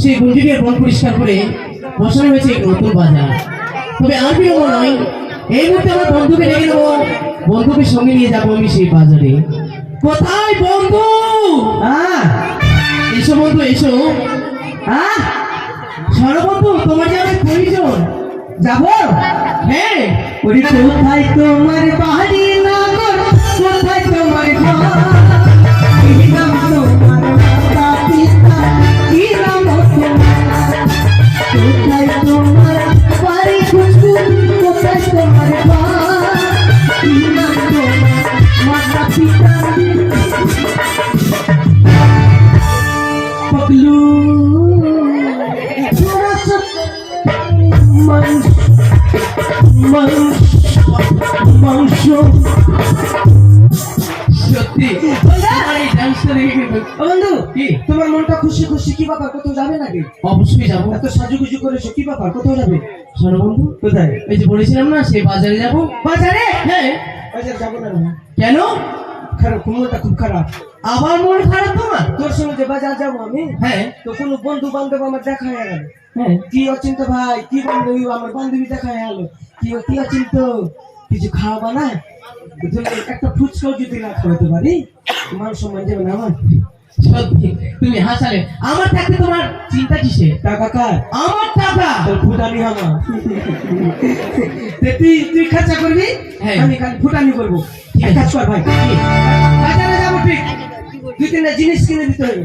সেই গুঞ্জিকে বন পরিষ্কার করে বসানো হয়েছে নতুন বাজার। তবে আর নয় এই মুহূর্তে আমার বন্ধুকে ডেকে নেব বন্ধুকে সঙ্গে নিয়ে যাব আমি সেই বাজারে। কোথায় বন্ধু? এসো বন্ধু, এসো। সরবন্ধু তোমার যে অনেক প্রয়োজন। যাব? হ্যাঁ কোথায় তোমার বাড়ি নগর কোথায় তোমার ঘর? বন্ধু কি? তোমার মনটা খুশি খুশি কি ব্যাপার? কোথাও যাবে নাকি? অবশ্যই যাব। এত সাজুগুজু করেছ কি ব্যাপার? কোথাও যাবে? শোনো বন্ধু কোথায়? এই যে বলেছিলাম না সেই বাজারে যাব। বাজারে? হ্যাঁ। বাজার যাব না। কেন? খারাপ মনটা খুব খারাপ। আবার মন খারাপ তোমার? তোর সঙ্গে যে বাজার যাব আমি হ্যাঁ। তো কোনো বন্ধু বান্ধব আমার দেখা হয়ে গেল। হ্যাঁ। কি অচিন্ত ভাই কি বান্ধবী আমার বান্ধবী দেখা হয়ে গেল। কি কি অচিন্ত? কিছু খাওয়াবা না একটা ফুচকাও যদি না খাওয়াতে পারি? মান সম্মান যাবে না আমার সত্যি তুমি হাসালে। আমার থাকতে তোমার চিন্তা কিসে? টাকা কার? আমার টাকা! তোর ফুটানি আমার। তুই তুই খরচা করবি? হ্যাঁ। আমি খালি ফুটানি করব। এক কাজ কর ভাই। বাজারে যাব ঠিক দুই তিনটা জিনিস কিনে দিতে হবে।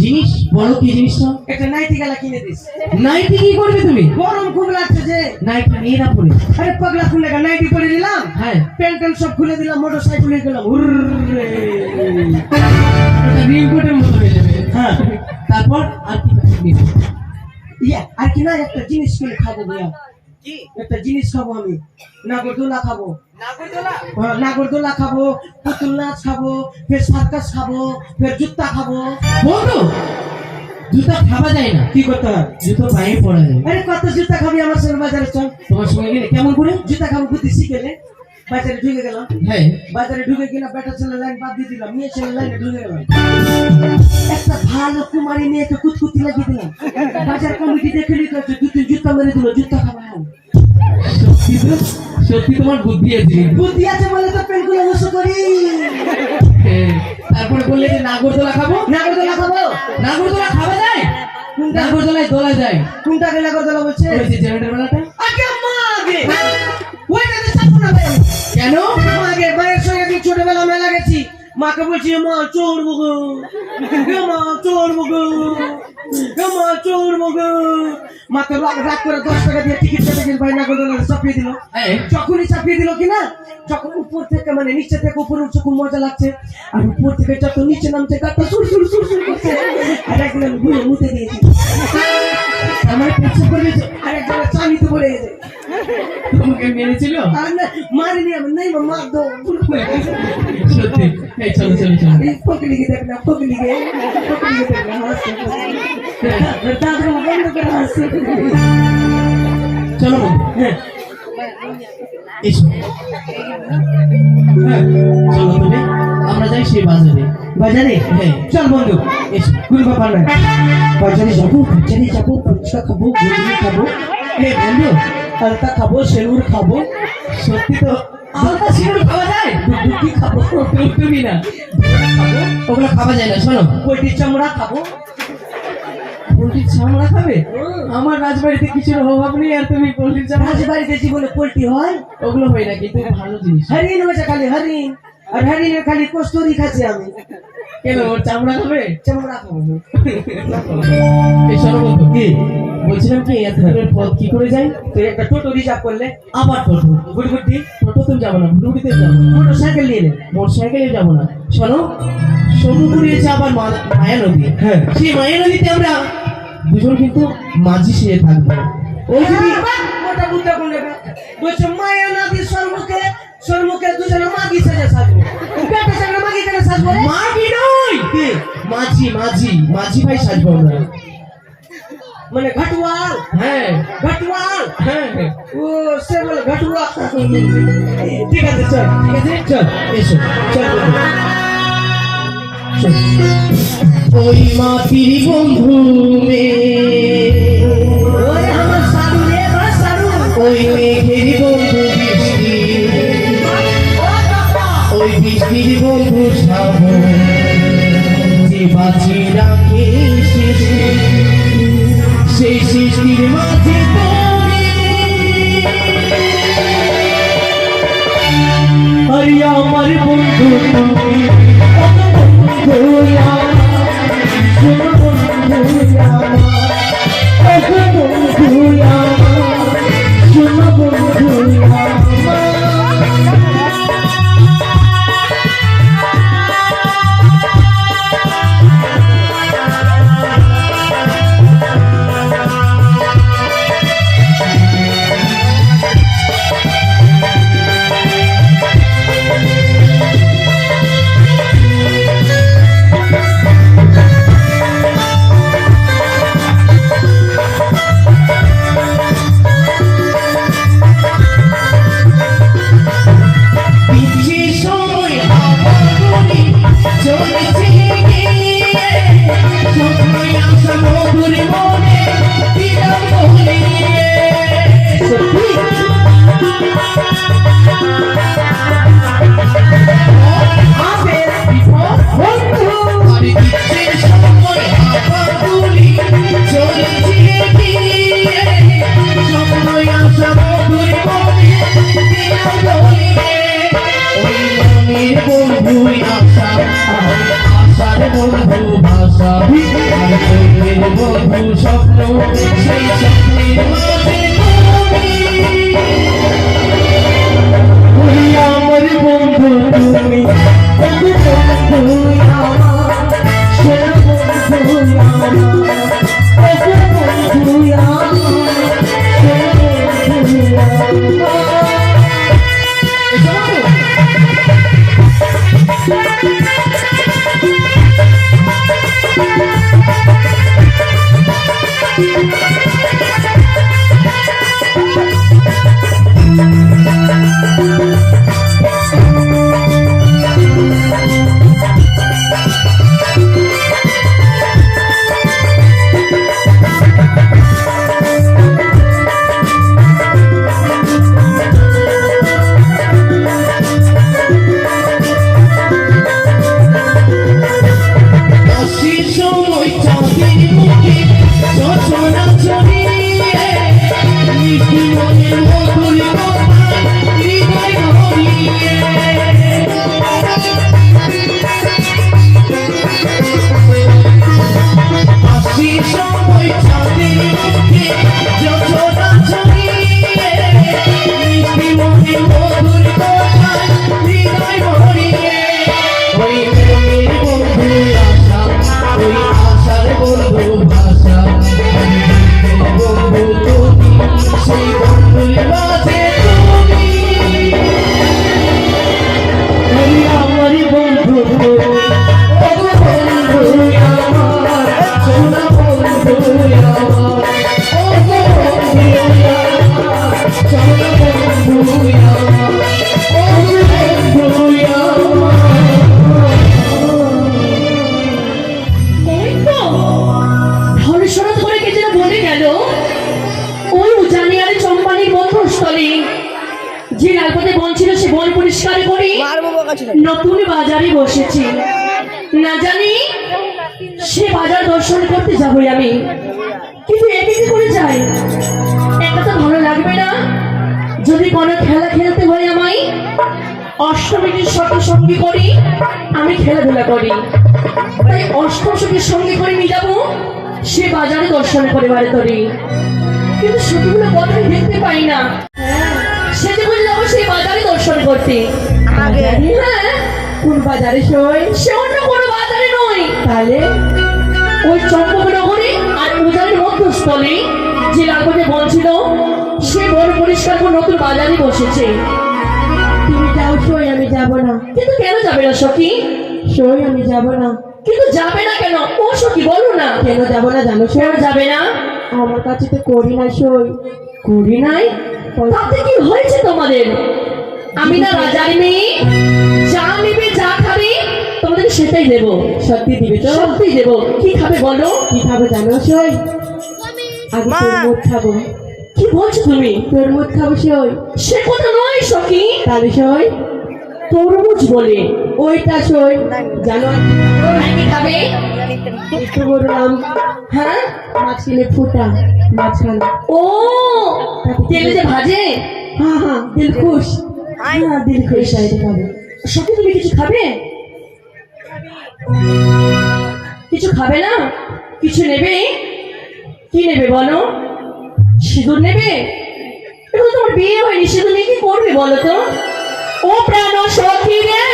জিনিস? বড় কি জিনিসটা একটা নাইটি গেলা কিনে দিস। নাইটি কি করবে তুমি? গরম নাইটি আরে পাগলা খুলে গা নাইটি পরে দিলাম হ্যাঁ। প্যান্ট সব খুলে দিলাম মোটর সাইকেলে গেলাম। হুররে। রিংকোটের মতো হয়ে যাবে। হ্যাঁ। তারপর আর কি ইয়া আর কি না একটা জিনিস কিনে খাব ভাইয়া একটা জিনিস খাব আমি। নাগরদোলা খাব। হ্যাঁ, নাগরদোলা খাব পুতুল নাচ খাব ফের সার্কাস খাব ফের জুতা খাব। বন্ধু জুতা খাওয়া যায় না। কি করতে হয়? জুতো পায়ে পড়া যায়। আরে কত জুতা খাবি আমার সঙ্গে বাজারে চল। তোমার সঙ্গে গেলে কেমন করে? জুতা খাব বুদ্ধি শিখেলে। বাজারে ঢুকে গেলাম। হ্যাঁ। বাজারে ঢুকে কিনা বেটা ছেলে লাইন বাদ দিয়ে দিলাম মেয়ে ছেলে লাইনে ঢুকে গেলাম। একটা ভালো কুমারী মেয়েকে কুচকুচি লাগিয়ে দিলাম। বাজার কমিটি দেখে নিতে হচ্ছে জুতো জুতা মেরে দিল জুতা খাব সত্যি তোমার বুদ্ধি আছে বুদ্ধি আছে বলে তো পেনগুলো করি। হ্যাঁ, তারপরে বললে যে নাগরদোলা খাব? নাগরদোলা খাব? নাগরদোলা খাওয়া যায়? নাগরদোলায় দোলা যায়। কোনটা কে নাগরদোলা বলছে? ওই যে জেনারেটর বেলাটা। আগে মা আগে। ওইটাতে চাপো না ভাই। কেন? মা আগে মায়ের সঙ্গে ছোটবেলা মেলা গেছি। মাকে বলছি মা চড়বো গো মা চড়বো গো মা চড়বো গো মাকে রাগ করে দশ টাকা দিয়ে টিকিট কেটে গেছে ভাই নাগরদোলা চাপিয়ে দিল। হ্যাঁ। যখনই চাপিয়ে দিল কিনা যখন উপর থেকে মানে নিচে থেকে উপরে উঠছে খুব মজা লাগছে। আর উপর থেকে যত নিচে নামছে গাটা সুর সুর সুর সুর করছে। আর একদিন আমি ঘুরে মুতে দিয়েছি। আমার পেছন করে তোমাকে মেরেছিল আর না মারিনি আমি নাই মা মার দো সত্যি এই চলো চলো চলো এই পকলি কে দেখনা পকলি কে পকলি কে দেখনা হাসছে দাদা বন্ধ করে হাসছে চলো বন্ধু হ্যাঁ এসো হ্যাঁ, চলো তুমি আমরা যাই সেই বাজারে বাজারে হ্যাঁ চল বন্ধু এসো কোন ব্যাপার না বাজারে যাব বাজারে যাব ফুচকা খাব ঘুগনি খাব হে বন্ধু আলতা খাব সেলুর খাব। সত্যি তো খাওয়া যায়? খাব। তুমি না। ওগুলো খাওয়া যায় না শোনো। পোলট্রির চামড়া খাব। পোলট্রির চামড়া খাবে? আমার রাজবাড়িতে কিছুর অভাব নেই আর তুমি পোলট্রির চামড়া রাজবাড়িতে জীবনে পোলট্রি হয়? ওগুলো হয় না কিন্তু ভালো জিনিস। হরিণ হয়েছে খালি হরিণ। আর হরিণের খালি কস্তুরি খাচ্ছি আমি। কেন ওর চামড়া খাবে? চামড়া খাব। এই শোনো কি? বলছিলাম কি এত পথ কি করে যাই? তুই একটা টোটো রিজার্ভ করলে আবার টোটো। গুটগুটি টোটোতে যাব না গুড়গুড়িতে যাব মোটর সাইকেল নিয়ে নে। মোটর সাইকেলে যাব না। শোনো সমুদ্র আবার মা- মায়া নদী হ্যাঁ। সেই মায়া নদীতে আমরা দুজন কিন্তু মাঝি সেরে থাকব। ওই যদি মোটা বুদ্ধা কোনে বলছে মায়া নাদি সর্বকে সর্বকে দুজনে মাগি সেজে সাজবো। পেটে সামনে মাগি কেন সাজবো মাগি নয়! কি? মাঝি মাঝি মাঝি ভাই সাজবো আমরা। মানে ঘাটুয়াল? হ্যাঁ। ঘাটুয়াল? হ্যাঁ। ও সে বলে ঘাটুয়া ঠিক আছে চল। ঠিক আছে চল। এসো চল। ওই বন্ধু Música যদি কোনো খেলা খেলতে হয় আমায় অষ্টমীর সাথে সঙ্গী করি আমি খেলাধুলা করি। তাই অষ্টম সঙ্গীর সঙ্গে করে নিয়ে যাব সে বাজারে দর্শন করে বাড়ি তরি। কিন্তু সেগুলো কথাই দেখতে পাই না। সে যে বলে যাব সেই বাজারে দর্শন করতে। আগে? হ্যাঁ কোন বাজারে সই? সে অন্য কোনো বাজারে নয়। তাহলে ওই চম্পকনগরে আর উজানের মধ্যস্থলে যে লালপথে বন ছিল সে বন পরিষ্কার করে নতুন বাজারে বসেছে। তুমি যাও সই আমি যাব না। কিন্তু কেন যাবে না সখী? সই আমি যাব না। কিন্তু যাবে না কেন? ও সখী বলো না। কেন যাব না জানো কেন যাবে না? আমার কাছে তো করি না সই। করি নাই? তাতে কি হয়েছে তোমাদের? আমি না রাজার মেয়ে। যা নিবে যা খাবে তোমার তোমাদেরকে সেটাই দেবো। সত্যি দিবে তো? সত্যি দেবো। কি খাবে বলো? কি খাব জানো সই? আগে তরমুজ খাব। কি বলছো তুমি? তরমুজ খাব সই সে কথা নয় সখী। তাহলে সই তরমুজ বলে। ওইটা সই জানো? খাবে একটু বললাম। হ্যাঁ? মাছ ফুটা মাছখানে ও! তেলে যে ভাজে? হ্যাঁ হ্যাঁ দিল খুশ। হ্যাঁ দিল খুশ। এটা খাব। সত্যি তুমি কিছু খাবে? কিছু খাবে না? কিছু নেবে? কি নেবে বলো? সিঁদুর নেবে? তোমার বিয়ে হয়নি, সিঁদুর নিয়ে কি করবে বলো তো? ও প্রাণ সখী রে